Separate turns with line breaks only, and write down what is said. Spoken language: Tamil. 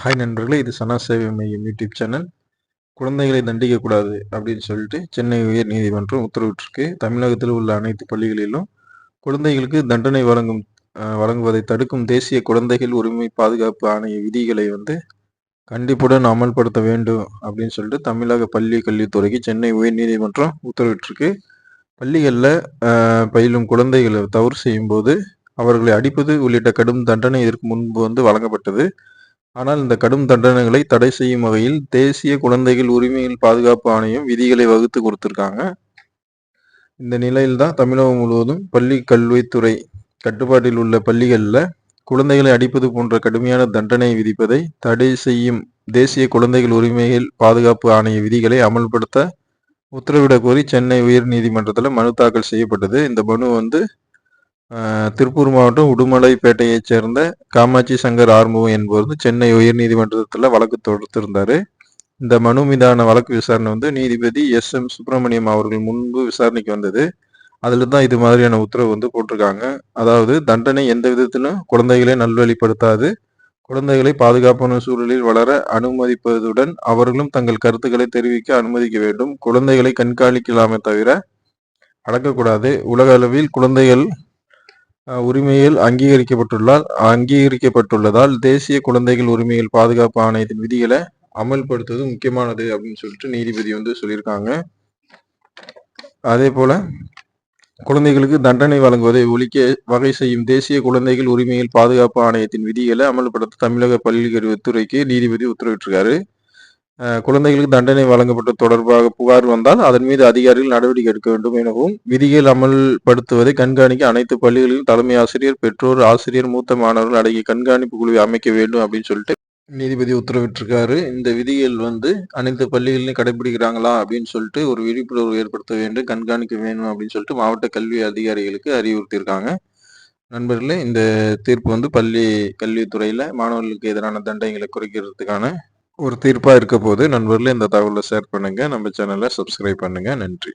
ஹாய் நண்பர்களே இது சனா சேவை மையம் யூடியூப் சேனல். குழந்தைகளை தண்டிக்கக்கூடாது அப்படின்னு சொல்லிட்டு சென்னை உயர் நீதிமன்றம் உத்தரவிட்டிருக்கு. தமிழகத்தில் உள்ள அனைத்து பள்ளிகளிலும் குழந்தைகளுக்கு தண்டனை வழங்கும் வழங்குவதை தடுக்கும் தேசிய குழந்தைகள் உரிமை பாதுகாப்பு ஆணைய விதிகளை வந்து கண்டிப்புடன் அமல்படுத்த வேண்டும் அப்படின்னு சொல்லிட்டு தமிழக பள்ளி கல்வித்துறைக்கு சென்னை உயர் நீதிமன்றம் உத்தரவிட்டிருக்கு. பள்ளிகளில் பயிலும் குழந்தைகளை தவறு செய்யும்போது அவர்களை அடிப்பது உள்ளிட்ட கடும் தண்டனை இதற்கு முன்பு வந்து வழங்கப்பட்டது. ஆனால் இந்த கடும் தண்டனைகளை தடை செய்யும் வகையில் தேசிய குழந்தைகள் உரிமைகள் பாதுகாப்பு ஆணையம் விதிகளை வகுத்து கொடுத்துருக்காங்க. இந்த நிலையில்தான் தமிழகம் முழுவதும் பள்ளி கல்வித்துறை கட்டுப்பாட்டில் உள்ள பள்ளிகளில் குழந்தைகளை அடிப்பது போன்ற கடுமையான தண்டனை விதிப்பதை தடை செய்யும் தேசிய குழந்தைகள் உரிமைகள் பாதுகாப்பு ஆணைய விதிகளை அமல்படுத்த உத்தரவிட கோரி சென்னை உயர் நீதிமன்றத்தில் மனு தாக்கல் செய்யப்பட்டது. இந்த மனு வந்து திருப்பூர் மாவட்டம் உடுமலைப்பேட்டையைச் சேர்ந்த காமாட்சி சங்கர் ஆர்முகம் என்பவர் வந்து சென்னை உயர்நீதிமன்றத்தில் வழக்கு தொடுத்திருந்தார். இந்த மனு மீதான வழக்கு விசாரணை வந்து நீதிபதி எஸ். எம். சுப்பிரமணியம் அவர்கள் முன்பு விசாரணைக்கு வந்தது. அதில் தான் இது மாதிரியான உத்தரவு வந்து போட்டிருக்காங்க. அதாவது தண்டனை எந்த விதத்திலும் குழந்தைகளை நல்வழிப்படுத்தாது. குழந்தைகளை பாதுகாப்பான சூழலில் வளர அனுமதிப்பதுடன் அவர்களும் தங்கள் கருத்துக்களை தெரிவிக்க அனுமதிக்க வேண்டும். குழந்தைகளை கண்காணிக்கலாமே தவிர அடக்கக்கூடாது. உலக அளவில் குழந்தைகள் உரிமையில் அங்கீகரிக்கப்பட்டுள்ளால் அங்கீகரிக்கப்பட்டுள்ளதால் தேசிய குழந்தைகள் உரிமையில் பாதுகாப்பு ஆணையத்தின் விதிகளை அமல்படுத்துவது முக்கியமானது அப்படின்னு சொல்லிட்டு நீதிபதி வந்து சொல்லியிருக்காங்க. அதே போல குழந்தைகளுக்கு தண்டனை வழங்குவதை ஒழிக்க வகை செய்யும் தேசிய குழந்தைகள் உரிமையில் பாதுகாப்பு ஆணையத்தின் விதிகளை அமல்படுத்த தமிழக பள்ளி நீதிபதி உத்தரவிட்டிருக்காரு. குழந்தைகளுக்கு தண்டனை வழங்கப்பட்ட தொடர்பாக புகார் வந்தால் அதன் மீது அதிகாரிகள் நடவடிக்கை எடுக்க வேண்டும் எனவும் விதிகள் அமல்படுத்துவதை கண்காணிக்க அனைத்து பள்ளிகளிலும் தலைமை ஆசிரியர் பெற்றோர் ஆசிரியர் மூத்த மாணவர்கள் அடங்கிய கண்காணிப்பு குழுவை அமைக்க வேண்டும் அப்படின்னு சொல்லிட்டு நீதிபதி உத்தரவிட்டிருக்காரு. இந்த விதிகள் வந்து அனைத்து பள்ளிகளிலும் கடைபிடிக்கிறாங்களா அப்படின்னு சொல்லிட்டு ஒரு விழிப்புணர்வு ஏற்படுத்த வேண்டும் கண்காணிக்க வேண்டும் அப்படின்னு சொல்லிட்டு மாவட்ட கல்வி அதிகாரிகளுக்கு அறிவுறுத்தியிருக்காங்க. நண்பர்களே இந்த தீர்ப்பு வந்து பள்ளி கல்வித்துறையில் மாணவர்களுக்கு எதிரான தண்டனைகளை குறைக்கிறதுக்கான ஒரு தீர்ப்பாக இருக்க போது நண்பர்களே இந்த தகவலை ஷேர் பண்ணுங்கள் நம்ம சேனலை சப்ஸ்கிரைப் பண்ணுங்கள் நன்றி.